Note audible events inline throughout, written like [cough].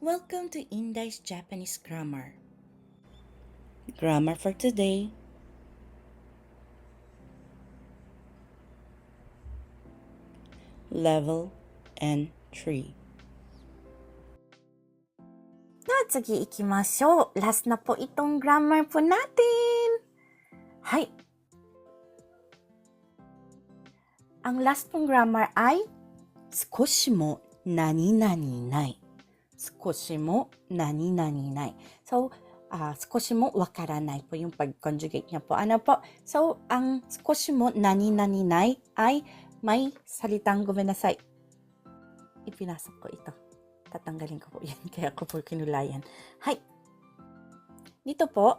Welcome to Indai's Japanese Grammar. Grammar for today. Level N3. なあ次行きましょう。ラストna po itong grammar po natin. Hay. Ang last pong grammar ay 少しも何々ない。 少しも何々ない。So, ah, 少しもわからないpo yung pag-conjugate niya po. Ano po? So, ang 少しも何々ない ay may salitang gumenasay. Ipinasok ko ito. Tatanggalin ko po yan. [laughs] Kaya ko po kinulayan. Hay. Dito po,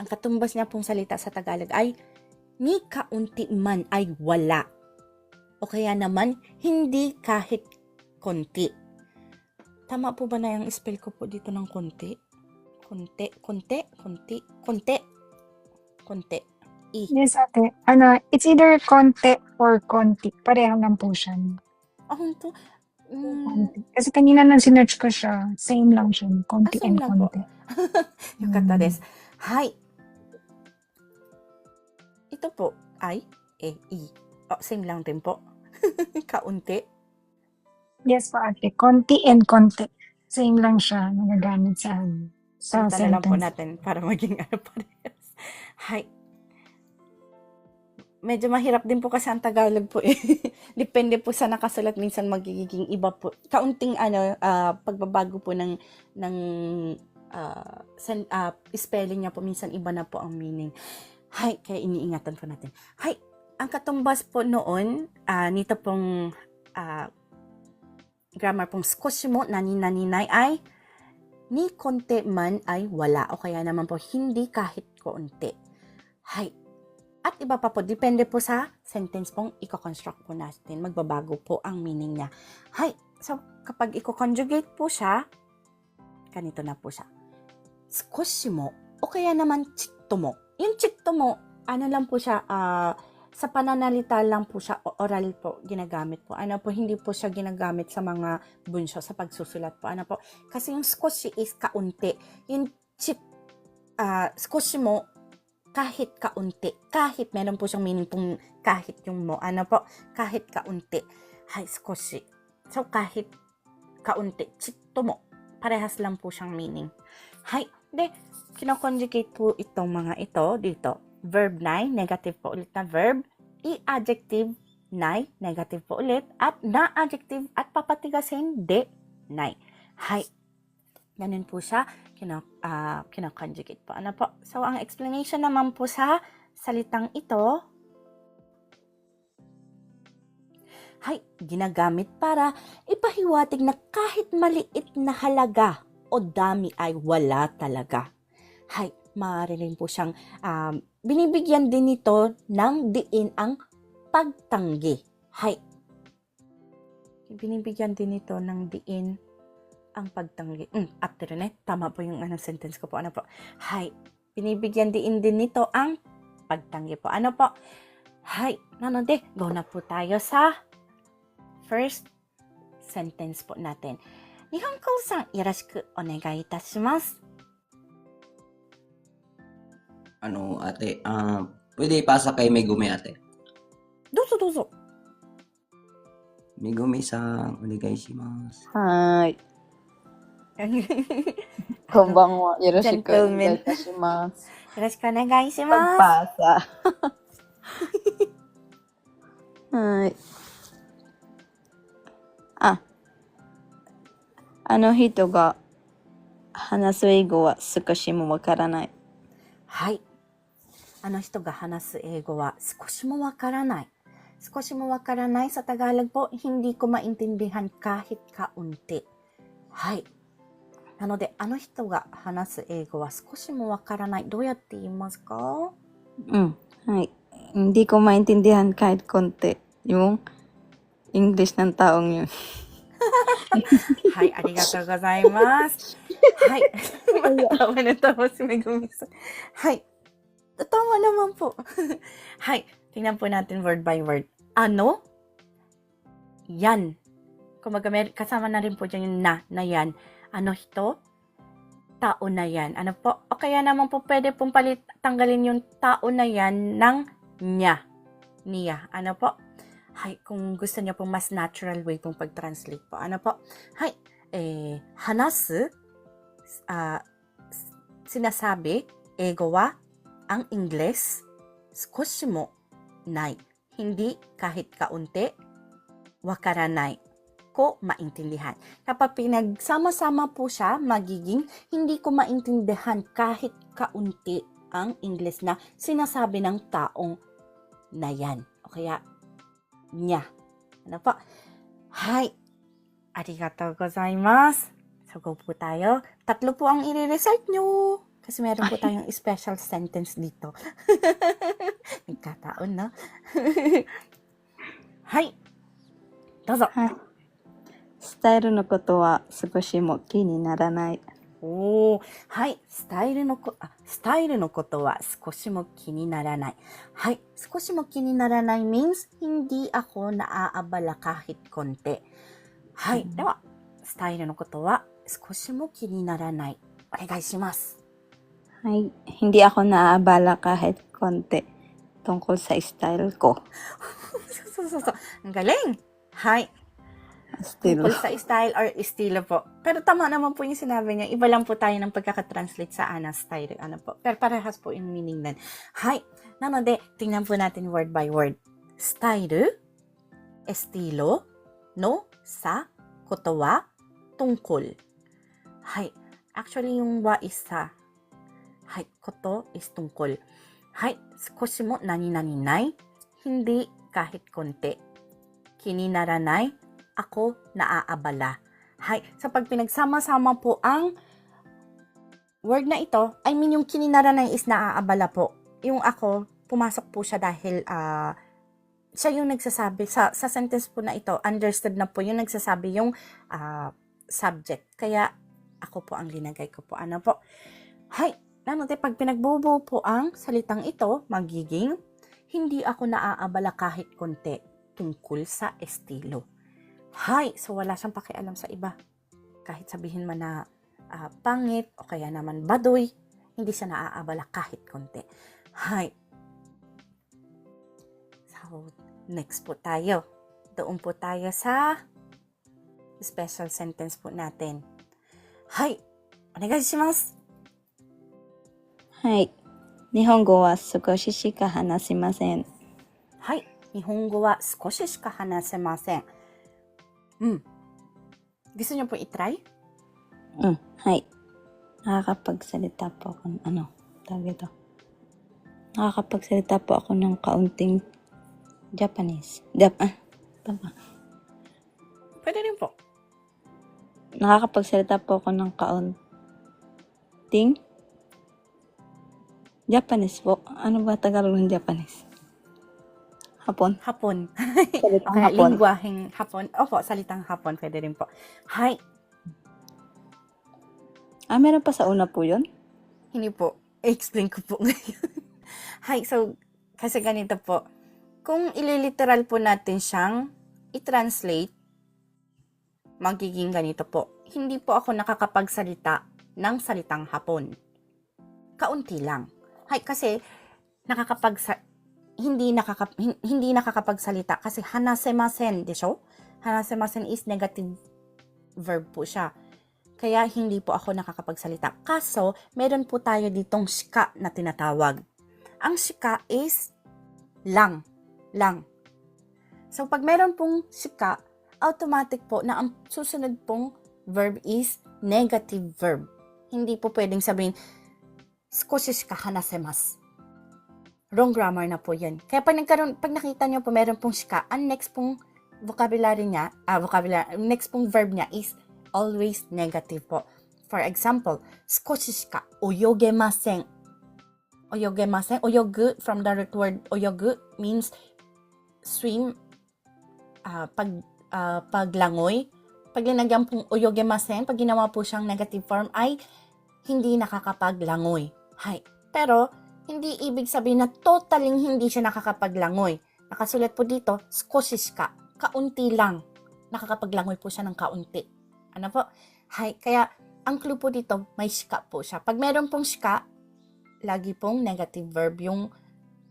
ang katumbas niya pong salita sa Tagalog ay ni kaunti man ay wala. O kaya naman, hindi kahit konti. Tama po ba na yung spell ko po dito ng konti? Konti, konti, konti, konti, konti. I. Yes, ate. Ano, it's either konti or konti. Pareho lang po siya. Oh, to. Mm. Kasi kanina nang sinerch ko siya, same lang siya. Konti Ah, and konti. [laughs] Yukata Mm. desu. Hai. Ito po ay e, i. Oh, same lang din po. [laughs] Kaunti. Yes po, ate. Konti and konti. Same lang siya nagagamit sa, sa Salita na lang po sentence. natin para maging ano [laughs] parehas. Hi. Medyo mahirap din po kasi ang Tagalog po eh. [laughs] Depende po sa nakasulat minsan magiging iba po. Kaunting ano ah, pagbabago po ng ng ah, sen, ah, spelling niya po minsan iba na po ang meaning. Hay, kaya iniingatan po natin. Hay, ang katumbas po noon ah, nito pong ah, grammar pong skoshi mo nani nani nai ay ni konti man ay wala o kaya naman po hindi kahit konti. Hay. At iba pa po, depende po sa sentence pong i-construct po natin. Magbabago po ang meaning niya. Hay. So, kapag i-conjugate po siya, ganito na po siya. Skoshi mo o kaya naman chitto mo. Yung chitto mo, ano lang po siya, ah, sa pananalita lang po siya, oral po, ginagamit po. Ano po, hindi po siya ginagamit sa mga bunsyo, sa pagsusulat po. Ano po, kasi yung skoshi is kaunti. Yung chit, ah, skoshi mo, kahit kaunti. Kahit, meron po siyang meaning pong kahit yung mo. Ano po, kahit kaunti. Hay, skoshi. So, kahit kaunti. Chitto mo. Parehas lang po siyang meaning. Hay, de, kinoconjugate po itong mga ito dito. Verb 9, negative po ulit na verb. I-adjective, nai, negative po ulit. At na-adjective at papatigasin, de, nai. Hay. Ganun po siya, kino, ah, kino-conjugate po. Ano po? So, ang explanation naman po sa salitang ito, hay, ginagamit para ipahiwatig na kahit maliit na halaga o dami ay wala talaga. Hay, maaari rin po siyang um, binibigyan din nito ng diin ang pagtanggi. Hay, binibigyan din nito ng diin ang pagtanggi. Mm, after na, tama po yung ano, sentence ko po. Ano po? Hay, binibigyan din din nito ang pagtanggi po. Ano po? Hay, nanode, go na po tayo sa first sentence po natin. Nihonko-san, yoroshiku onegai itashimasu. Ano, ate, ah, pwede ipasa kay Megumi, ate. Dozo, dozo. Megumi sa onegai shimasu. はーい。こんばんは。よろしくお願いいたします。Yoroshiku onegai shimasu. Pagpasa. はーい。あ、あの人が話す英語は少しもわからない。はい。あの人が話す英語は少しもわからない。少しもわからない。さたがらぼ、ヒンディコマインティンディハンカヒッカウンテ。はい。なので、あの人が話す英語は少しもわからない。どうやって言いますか？うん。はい。ヒンディコマインティンディハンカヒッンテ。よん。イングリッシュなんたおん。[laughs] はい。ありがとうございます。はい。tawa [laughs] na tawa si Megumi sa. Hay. Tama naman po. [laughs] Hay. Tingnan po natin word by word. Ano? Yan. Kumaga, mer- kasama na rin po dyan yung na, na yan. ano hito? Tao na yan. Ano po? O kaya naman po pwede pong palit, tanggalin yung tao na yan ng niya. Niya. Ano po? Hay, kung gusto niyo pong mas natural way pong pag-translate po. Ano po? Hay, eh, hanasu, s- sinasabi, ego wa, ang Ingles, skoshi mo, nai. Hindi kahit kaunti, wakaranai ko maintindihan. Kapag pinagsama-sama po siya, magiging hindi ko maintindihan kahit kaunti ang Ingles na sinasabi ng taong na yan. O kaya, niya. Ano po? Hi. Arigatou gozaimasu. So, go po tayo. Tatlo po ang i-recite nyo. Kasi meron po tayong special sentence dito. [laughs] Nagkataon, no? [laughs] Hi. Dozo. スタイルのことは少しも気にならない。おーはい。スタイルのこ、あ、スタイルのことは少しも気にならない。はい。少しも気にならない means hindi ako naaabala kahit konti. はい。では、スタイルのことは 少しも気にならない。お願いします。はい。Hindi ako naaabala kahit konti tungkol sa style ko. [laughs] そうそうそうそう。Ang galing! はい。 Still. Tungkol sa style or estilo po. Pero tama naman po yung sinabi niya. Iba lang po tayo ng pagkakatranslate sa ana style. Ano po. Pero parehas po yung meaning nun. Hi. Nanode, tingnan po natin word by word. Style, estilo, no, sa, koto wa, tungkol. Hi. Actually, yung wa is sa. Hi. Koto is tungkol. Hi. Skoshi mo nani-nani nai. Hindi kahit konti. Kininaranay ako naaabala. Hay, sa pag pinagsama-sama po ang word na ito, I mean yung kininaranay is naaabala po. Yung ako, pumasok po siya dahil ah, siya yung nagsasabi, sa, sa sentence po na ito, understood na po yung nagsasabi yung ah, subject. Kaya ako po ang linagay ko po. Ano po? Hay, nanote, pag pinagbubuo po ang salitang ito, magiging hindi ako naaabala kahit konti tungkol sa estilo. Hay, so wala siyang pakialam sa iba. Kahit sabihin man na ah, pangit o kaya naman badoy, hindi siya naaabala kahit konti. Hay. So, next po tayo. Doon po tayo sa special sentence po natin. Hay, onegai shimasu. はい。日本語は少ししか話せません。はい。日本語は少ししか話せません。うん。Gusto niyo po itry? うん。はい。Nakakapagsalita po ako ng ano, tawag ito. Nakakapagsalita po ako ng kaunting Japanese. Jap ah, tama. Pwede rin po. Nakakapagsalita po ako ng kaunting Japanese po. Ano ba Tagalog ng Japanese? Hapon. Hapon. [laughs] Salitang Okay, hapon. lingwaheng hapon. Opo, salitang hapon. Pwede rin po. Hi. Ah, meron pa sa una po yun? Hindi po. I-explain ko po [laughs] ngayon. Hi, so, kasi ganito po. Kung ililiteral po natin siyang i-translate, magiging ganito po. Hindi po ako nakakapagsalita ng salitang hapon. Kaunti lang. Hay, kasi nakakapagsa hindi nakaka hin- hindi nakakapagsalita kasi hanasemasen, de sho? Hanasemasen is negative verb po siya. Kaya hindi po ako nakakapagsalita. Kaso, meron po tayo ditong shika na tinatawag. Ang shika is lang. Lang. So, pag meron pong shika, automatic po na ang susunod pong verb is negative verb. Hindi po pwedeng sabihin, skoshi shika hanasemasu. Wrong grammar na po yun. Kaya pag, nagkaroon, pag nakita nyo po meron pong shika, ang next pong vocabulary niya, ah, vocabulary, next pong verb niya is always negative po. For example, skoshi shika oyogemasen. Oyogemasen, oyogu from the root word oyogu means swim, uh, pag uh, paglangoy. Pag linagyan pong oyogemasen, pag ginawa po siyang negative form ay hindi nakakapaglangoy. Hay. Pero, hindi ibig sabihin na totaling hindi siya nakakapaglangoy. Nakasulat po dito, skosis ka. Kaunti lang. Nakakapaglangoy po siya ng kaunti. Ano po? Hay. Kaya, ang clue po dito, may shika po siya. Pag meron pong shika, lagi pong negative verb yung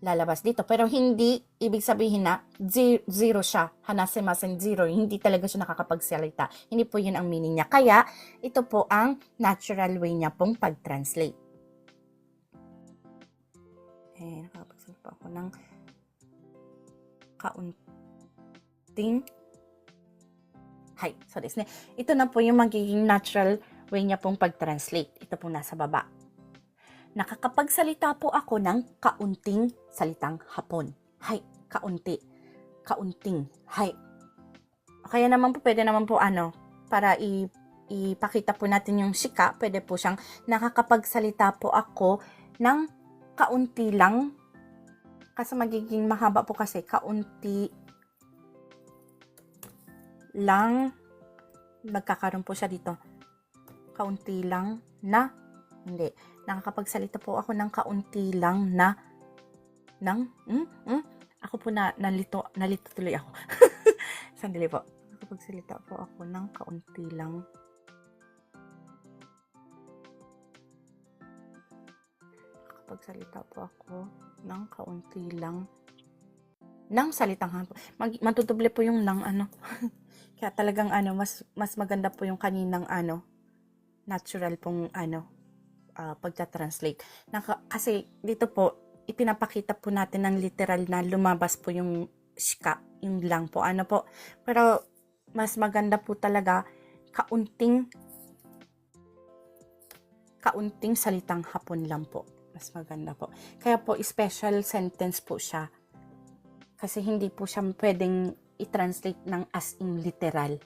lalabas dito. Pero hindi ibig sabihin na ze- zero siya. Hanasemasen zero. Hindi talaga siya nakakapagsalita. Hindi po yun ang meaning niya. Kaya, ito po ang natural way niya pong pag-translate. Eh, nakakapagsalita po ako ng kaunting Hay, so this na. Ito na po yung magiging natural way niya pong pag-translate. Ito po nasa baba. Nakakapagsalita po ako ng kaunting salitang hapon. Hay, kaunti. Kaunting. Hay. Kaya naman po, pwede naman po ano, para i ipakita po natin yung shika, pwede po siyang nakakapagsalita po ako ng kaunti lang. Kasi magiging mahaba po kasi kaunti lang magkakaroon po siya dito. Kaunti lang na hindi. Nakakapagsalita po ako ng kaunti lang na ng hmm, hmm? Ako po na nalito nalito tuloy ako. [laughs] Sandali po. Nakakapagsalita po ako ng kaunti lang. Nakakapagsalita po ako ng kaunti lang ng salitang hapon. Mag, matutuble po yung lang ano. [laughs] Kaya talagang ano, mas mas maganda po yung kaninang ano, natural pong ano, ah, pagta-translate. Naka, kasi dito po, ipinapakita po natin ng literal na lumabas po yung shika, yung lang po, ano po. Pero mas maganda po talaga kaunting kaunting salitang hapon lang po. Mas maganda po. Kaya po, special sentence po siya. Kasi hindi po siya pwedeng i-translate ng as in literal.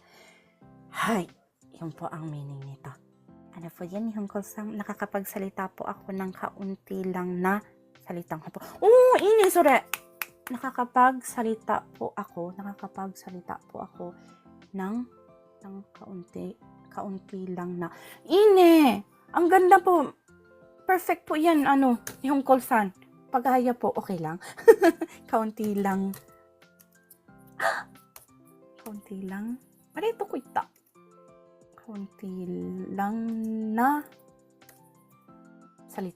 Hay, yun po ang meaning nito. Ano po yan, yung kulsang nakakapagsalita po ako ng kaunti lang na salitang hapon. Oo, ini, sore! Nakakapagsalita po ako, nakakapagsalita po ako ng, ng kaunti, kaunti lang na. Ine! Ang ganda po. Perfect po yan, ano, yung kulsan. Pagaya po, okay lang. [laughs] kaunti lang. [gasps] kaunti lang. Arito ko ita. Kaunti lang na salit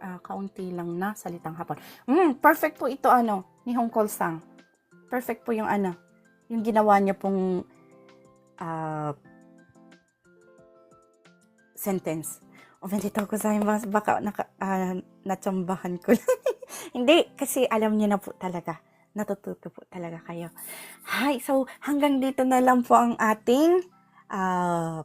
ah, kaunti lang na salitang hapon. Mm, perfect po ito ano ni Hong Kol Sang. Perfect po yung ano, yung ginawa niya pong ah, sentence. O, bendito gozaimasu. Baka naka, ah, natsambahan ko lang. [laughs] Hindi, kasi alam niyo na po talaga. Natututo po talaga kayo. Hi, so hanggang dito na lang po ang ating ah,